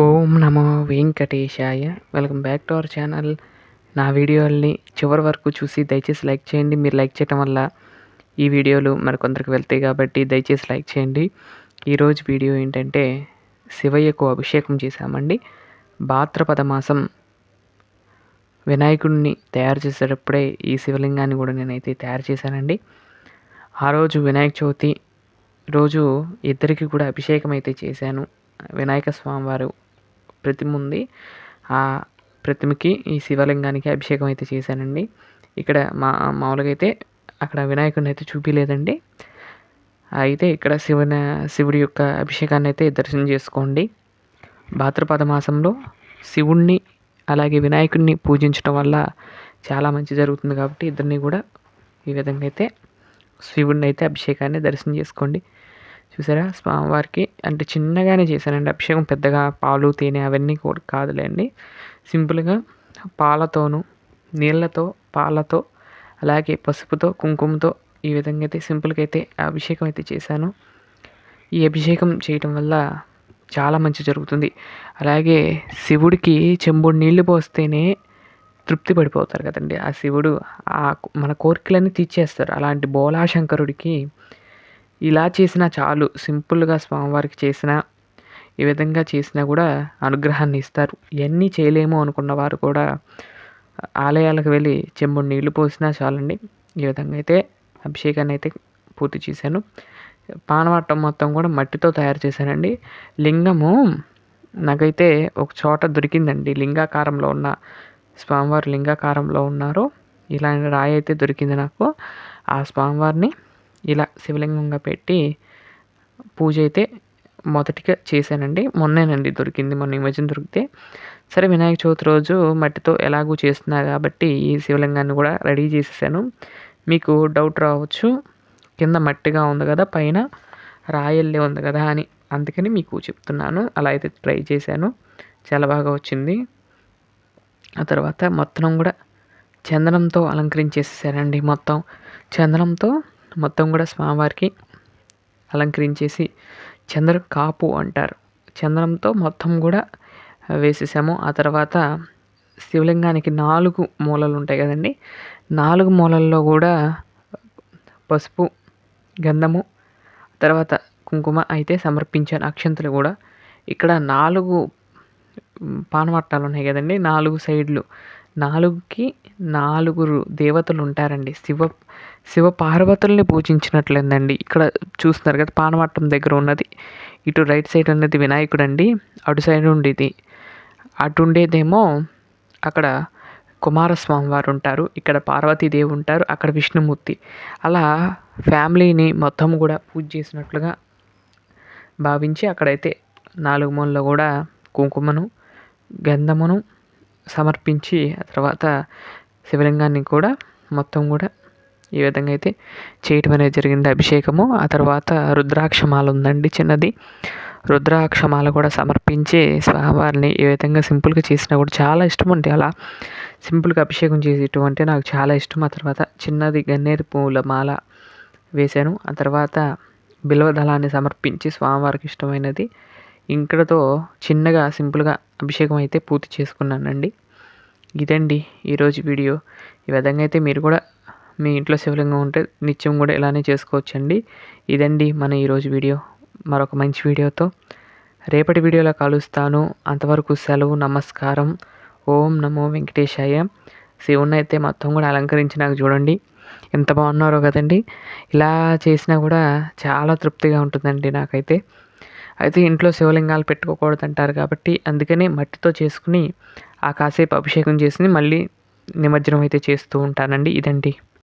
ఓం నమో వెంకటేశాయ. Welcome back to our channel. నా వీడియోల్ని చివరి వరకు చూసి దయచేసి లైక్ చేయండి. మీరు లైక్ చేయటం వల్ల ఈ వీడియోలు మరికొందరికి వెళ్తాయి కాబట్టి దయచేసి లైక్ చేయండి. ఈరోజు వీడియో ఏంటంటే శివయ్యకు అభిషేకం చేశామండి. భాద్రపద మాసం వినాయకుడిని తయారు చేసేటప్పుడే ఈ శివలింగాన్ని కూడా నేనైతే తయారు చేశానండి. ఆ రోజు వినాయక చవితి రోజు ఇద్దరికి కూడా అభిషేకం అయితే చేశాను. వినాయక స్వామివారు ప్రతిమ ఉంది ఆ ప్రతిమకి ఈ శివలింగానికి అభిషేకం అయితే చేశానండి. ఇక్కడ మా మామూలుగా అయితే అక్కడ వినాయకుడిని అయితే చూపించలేదండి అయితే ఇక్కడ శివుని శివుడి యొక్క అభిషేకాన్ని అయితే దర్శనం చేసుకోండి. భాద్రపద మాసంలో శివుణ్ణి అలాగే వినాయకుడిని పూజించడం వల్ల చాలా మంచి జరుగుతుంది కాబట్టి ఇద్దరిని కూడా ఈ విధంగా అయితే శివుడిని అయితే అభిషేకాన్ని దర్శనం చేసుకోండి. చూసారా? స్వామివారికి అంటే చిన్నగానే చేశానండి అభిషేకం పెద్దగా పాలు తేనె అవన్నీ కూడా కాదులేండి. సింపుల్గా పాలతోనూ నీళ్ళతో పాలతో అలాగే పసుపుతో కుంకుమతో ఈ విధంగా అయితే సింపుల్గా అయితే అభిషేకం అయితే చేశాను. ఈ అభిషేకం చేయటం వల్ల చాలా మంచి జరుగుతుంది. అలాగే శివుడికి చెంబుడు నీళ్ళు పోస్తేనే తృప్తి పడిపోతారు కదండి. ఆ శివుడు ఆ మన కోరికలన్నీ తీర్చేస్తారు. అలాంటి బోలాశంకరుడికి ఇలా చేసినా చాలు. సింపుల్గా స్వామివారికి చేసినా ఈ విధంగా చేసినా కూడా అనుగ్రహాన్ని ఇస్తారు. ఇవన్నీ చేయలేము అనుకున్న వారు కూడా ఆలయాలకు వెళ్ళి చెంబుడు నీళ్ళు పోసినా చాలండి. ఈ విధంగా అయితే అభిషేకాన్ని అయితే పూర్తి చేశాను. పానవట్టం మొత్తం కూడా మట్టితో తయారు చేశానండి. లింగము నాకైతే ఒక చోట దొరికిందండి. లింగాకారంలో ఉన్న స్వామివారు లింగాకారంలో ఉన్నారు ఇలాంటి రాయి అయితే దొరికింది నాకు. ఆ స్వామివారిని ఇలా శివలింగంగా పెట్టి పూజ అయితే మొదటిగా చేశానండి. మొన్నేనండి దొరికింది. మొన్న ఈ మధ్యన దొరికితే. సరే వినాయక చవితి రోజు మట్టితో ఎలాగూ చేస్తున్నా కాబట్టి ఈ శివలింగాన్ని కూడా రెడీ చేసేసాను. మీకు డౌట్ రావచ్చు. కింద మట్టిగా ఉంది కదా పైన రాయల్లే ఉంది కదా అని అందుకని మీకు చెప్తున్నాను. అలా అయితే ట్రై చేశాను. చాలా బాగా వచ్చింది. ఆ తర్వాత మొత్తం కూడా చందనంతో అలంకరించేసేసానండి మొత్తం. చందనంతో మొత్తం కూడా స్వామివారికి అలంకరించేసి చంద్రం కాపు అంటారు. చందనంతో మొత్తం కూడా వేసేసాము. ఆ తర్వాత శివలింగానికి నాలుగు మూలలు ఉంటాయి కదండి. నాలుగు మూలల్లో కూడా పసుపు గంధము తర్వాత కుంకుమ అయితే సమర్పించాను అక్షంతలు కూడా. ఇక్కడ నాలుగు పానవట్టాలు ఉన్నాయి కదండి. నాలుగు సైడ్లు నాలుగుకి నాలుగురు దేవతలు ఉంటారండి. శివ శివ పార్వతుల్ని పూజించినట్లేందండి. ఇక్కడ చూస్తున్నారు కదా పానవట్టం దగ్గర ఉన్నది. ఇటు రైట్ సైడ్ ఉన్నది వినాయకుడు అండి అటు సైడ్ ఉండేది. అటు ఉండేదేమో అక్కడ కుమారస్వామి వారు ఉంటారు. ఇక్కడ పార్వతీదేవి ఉంటారు అక్కడ విష్ణుమూర్తి. అలా ఫ్యామిలీని మొత్తం కూడా పూజ చేసినట్లుగా భావించి అక్కడైతే నాలుగు మూలలో కూడా కుంకుమను గంధమును సమర్పించి ఆ తర్వాత శివలింగాన్ని కూడా మొత్తం కూడా ఈ విధంగా అయితే చేయటం అనేది జరిగింది. అభిషేకము ఆ తర్వాత రుద్రాక్షమాల ఉందండి చిన్నది. రుద్రాక్షమాల కూడా సమర్పించి స్వామివారిని ఈ విధంగా సింపుల్గా చేసినా కూడా చాలా ఇష్టం అండి. అలా సింపుల్గా అభిషేకం చేసేటం అంటే నాకు చాలా ఇష్టం. ఆ తర్వాత చిన్నది గన్నేరు పువ్వుల మాల వేశాను. ఆ తర్వాత బిల్వదళాన్ని సమర్పించి స్వామివారికి ఇష్టమైనది ఇంకడతో చిన్నగా సింపుల్గా అభిషేకం అయితే పూర్తి చేసుకున్నానండి. ఇదండి ఈరోజు వీడియో. ఈ విధంగా అయితే మీరు కూడా మీ ఇంట్లో శివలింగం ఉంటే నిత్యం కూడా ఇలానే చేసుకోవచ్చండి. ఇదండి మన ఈరోజు వీడియో. మరొక మంచి వీడియోతో రేపటి వీడియోలో కలుస్తాను. అంతవరకు సెలవు నమస్కారం. ఓం నమో వెంకటేశాయ. శివుని అయితే మొత్తం కూడా అలంకరించి నాకు చూడండి. ఎంత బాగున్నారో కదండి. ఇలా చేసినా కూడా చాలా తృప్తిగా ఉంటుందండి నాకైతే. అయితే ఇంట్లో శివలింగాలు పెట్టుకోకూడదు అంటారు కాబట్టి అందుకనే మట్టితో చేసుకుని ఆ కాసేపు అభిషేకం చేసి మళ్ళీ నిమజ్జనం అయితే చేస్తూ ఉంటానండి. ఇదండి.